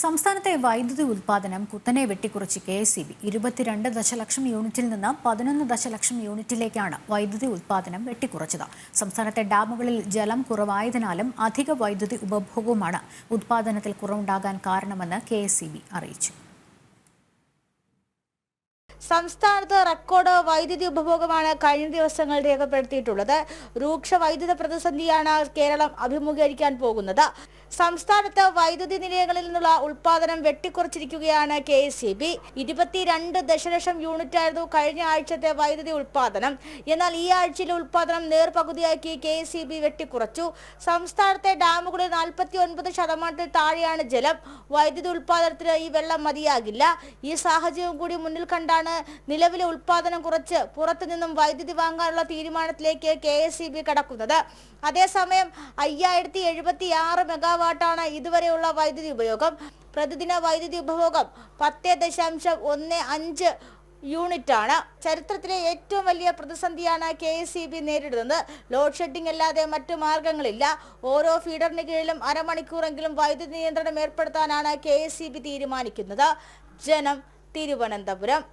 സംസ്ഥാനത്തെ വൈദ്യുതി ഉൽപാദനം കുത്തനെ വെട്ടിക്കുറച്ച് കെ എസ് സി ബി. ഇരുപത്തിരണ്ട് ദശലക്ഷം യൂണിറ്റിൽ നിന്ന് പതിനൊന്ന് ദശലക്ഷം യൂണിറ്റിലേക്കാണ് വൈദ്യുതി ഉൽപാദനം വെട്ടിക്കുറച്ചത്. സംസ്ഥാനത്തെ ഡാമുകളിൽ ജലം കുറവായതിനാലും അധിക വൈദ്യുതി ഉപഭോഗവുമാണ് ഉത്പാദനത്തിൽ കുറവുണ്ടാകാൻ കാരണമെന്ന് കെ അറിയിച്ചു. സംസ്ഥാനത്ത് റെക്കോർഡ് വൈദ്യുതി ഉപഭോഗമാണ് കഴിഞ്ഞ ദിവസങ്ങൾ രേഖപ്പെടുത്തിയിട്ടുള്ളത്. രൂക്ഷ വൈദ്യുത പ്രതിസന്ധിയാണ് കേരളം അഭിമുഖീകരിക്കാൻ പോകുന്നത്. സംസ്ഥാനത്ത് വൈദ്യുതി നിലയങ്ങളിൽ നിന്നുള്ള ഉൽപാദനം വെട്ടിക്കുറച്ചിരിക്കുകയാണ് കെ എസ് സി ബി. ഇരുപത്തിരണ്ട് ദശലക്ഷം യൂണിറ്റ് ആയിരുന്നു കഴിഞ്ഞ ആഴ്ചത്തെ വൈദ്യുതി ഉൽപാദനം. എന്നാൽ ഈ ആഴ്ചയിലെ ഉൽപാദനം നേർപകുതിയാക്കി കെ എസ് സി ബി വെട്ടിക്കുറച്ചു. സംസ്ഥാനത്തെ ഡാമുകളിൽ നാൽപ്പത്തി ഒൻപത് ശതമാനത്തിൽ താഴെയാണ് ജലം. വൈദ്യുതി ഉൽപാദനത്തിന് ഈ വെള്ളം മതിയാകില്ല. ഈ സാഹചര്യം കൂടി മുന്നിൽ കണ്ടാണ് നിലവിലെ ഉൽപാദനം കുറച്ച് പുറത്തുനിന്നും വൈദ്യുതി വാങ്ങാനുള്ള തീരുമാനത്തിലേക്ക് കെ എസ് സി ബി കടക്കുന്നത്. അതേസമയം അയ്യായിരത്തി എഴുപത്തി ആറ് മെഗാവാട്ടാണ് ഇതുവരെയുള്ള വൈദ്യുതി ഉപയോഗം. പ്രതിദിന വൈദ്യുതി ഉപഭോഗം പത്ത് ദശാംശം ഒന്ന് അഞ്ച് യൂണിറ്റ് ആണ് ചരിത്രത്തിലെ ഏറ്റവും വലിയ പ്രതിസന്ധിയാണ് കെ എസ് സി ബി നേരിടുന്നത്. ലോഡ് ഷെഡിംഗ് അല്ലാതെ മറ്റു മാർഗങ്ങളില്ല. ഓരോ ഫീഡറിന് കീഴിലും അരമണിക്കൂറെങ്കിലും വൈദ്യുതി നിയന്ത്രണം ഏർപ്പെടുത്താനാണ് കെ എസ് സി ബി തീരുമാനിക്കുന്നത്. ജനം തിരുവനന്തപുരം.